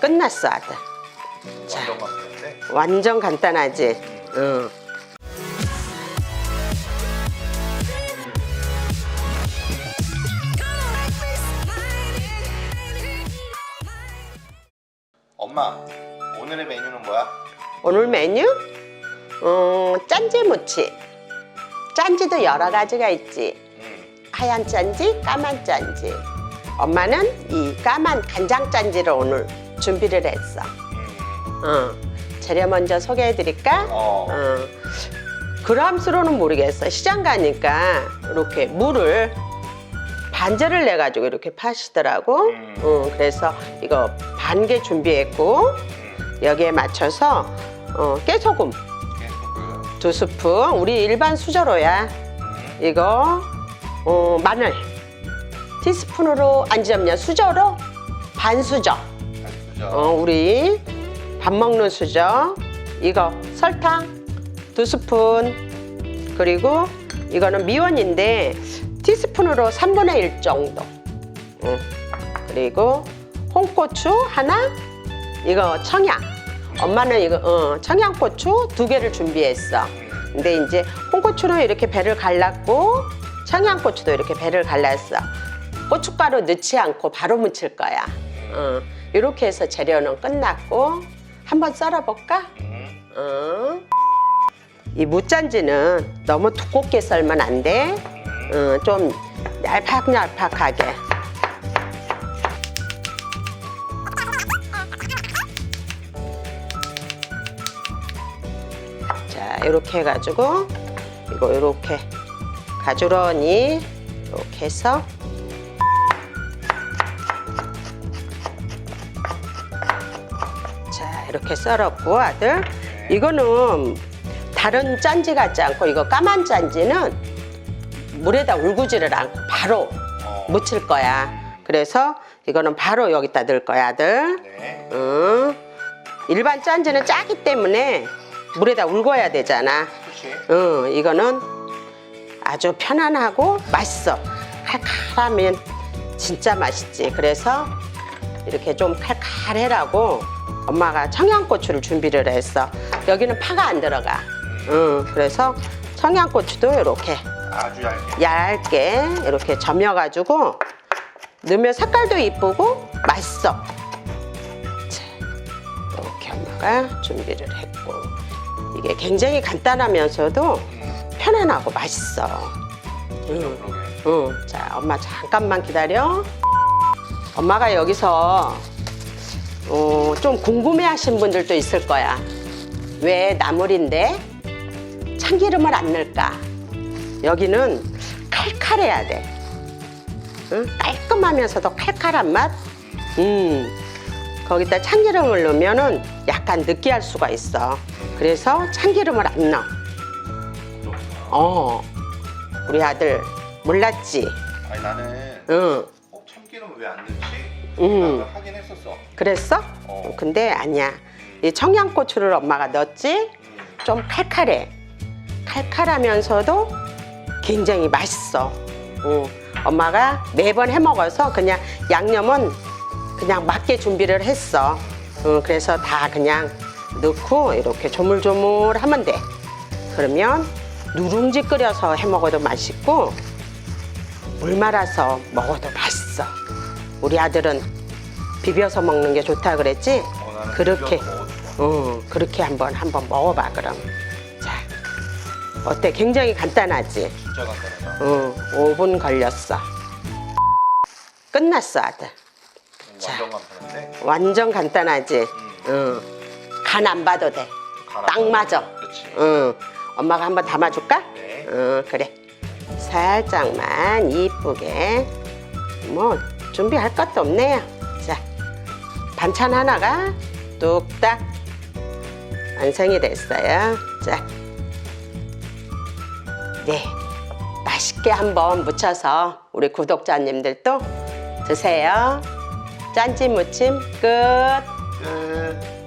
끝났어 아들. 완전 간편한데. 완전 간단하지. 응. 엄마, 오늘의 메뉴는 뭐야? 오늘 메뉴? 음, 짠지 무침. 짠지도 여러 가지가 있지. 음, 하얀 짠지, 까만 짠지. 엄마는 이 까만 간장 짠지를 오늘 준비를 했어. 음, 어. 재료 먼저 소개해 드릴까? 어, 어. 그람수로는 모르겠어. 시장 가니까 이렇게 물을 반절을 내 가지고 이렇게 파시더라고. 음. 어, 그래서 이거 반 개 준비했고 음, 여기에 맞춰서 어, 깨소금 두 스푼. 우리 일반 수저로야. 음, 이거 어, 마늘 티스푼으로 안 지점냐 수저로 반 수저. 알수죠. 어, 우리 밥 먹는 수저. 이거 설탕 두 스푼. 그리고 이거는 미원인데 티스푼으로 3분의 1 정도. 응. 그리고 홍고추 하나. 이거 청양. 엄마는 이거 어, 청양고추 두 개를 준비했어. 음, 근데 이제 홍고추는 이렇게 배를 갈랐고 청양고추도 이렇게 배를 갈랐어. 고춧가루 넣지 않고 바로 무칠 거야. 어, 이렇게 해서 재료는 끝났고 한번 썰어볼까? 음, 어. 이 무짠지는 너무 두껍게 썰면 안 돼. 음, 어, 좀 얄팍얄팍하게. 자, 이렇게 해가지고 이거 이렇게 가주러니 이렇게 해서 이렇게 썰었고 아들 이거는 다른 짠지 같지 않고 이거 까만 짠지는 물에다 울구지를 않고 바로 어, 묻힐 거야. 그래서 이거는 바로 여기다 넣을 거야, 아들. 네. 응. 일반 짠지는 짜기 때문에 물에다 울궈야 되잖아. 응, 이거는 아주 편안하고 맛있어. 칼칼하면 진짜 맛있지. 그래서 이렇게 좀 칼칼해라고 엄마가 청양고추를 준비를 했어. 여기는 파가 안 들어가. 응, 그래서 청양고추도 이렇게 아주 얇게. 얇게 이렇게 점여가지고 넣으면 색깔도 이쁘고 맛있어. 자, 이렇게 엄마가 준비를 했고 이게 굉장히 간단하면서도 음, 편안하고 맛있어. 응. 응. 자, 엄마 잠깐만 기다려. 엄마가 여기서 어, 좀 궁금해 하신 분들도 있을 거야. 왜 나물인데 참기름을 안 넣을까? 여기는 칼칼해야 돼. 응? 깔끔하면서도 칼칼한 맛. 음. 거기다 참기름을 넣으면은 약간 느끼할 수가 있어. 그래서 참기름을 안 넣어. 어. 우리 아들 몰랐지? 아니 나는 응. 어, 참기름 왜 안 넣지? 음. 하긴 했었어. 그랬어? 어. 근데 아니야. 이 청양고추를 엄마가 넣었지? 음, 좀 칼칼해. 칼칼하면서도 굉장히 맛있어. 응. 엄마가 매번 해 먹어서 그냥 양념은 그냥 맞게 준비를 했어. 응, 그래서 다 그냥 넣고 이렇게 조물조물 하면 돼. 그러면 누룽지 끓여서 해 먹어도 맛있고 물 말아서 먹어도 맛있어. 우리 아들은 비벼서 먹는 게 좋다 그랬지? 어, 그렇게. 응, 그렇게 한번 한번 먹어봐 그럼. 자, 어때? 굉장히 간단하지? 진짜 간단하다. 응, 5분 걸렸어. 끝났어 아들. 자. 완전 간편한데. 완전 간단하지? 음, 응. 간안 봐도 돼. 간딱안 맞아. 그렇지. 응. 엄마가 한번 담아줄까? 네. 응, 그래. 살짝만 이쁘게. 뭐 준비할 것도 없네요. 자, 반찬 하나가 뚝딱 완성이 됐어요. 자, 네, 맛있게 한번 무쳐서 우리 구독자님들도 드세요. 짠지 무침 끝. 끝.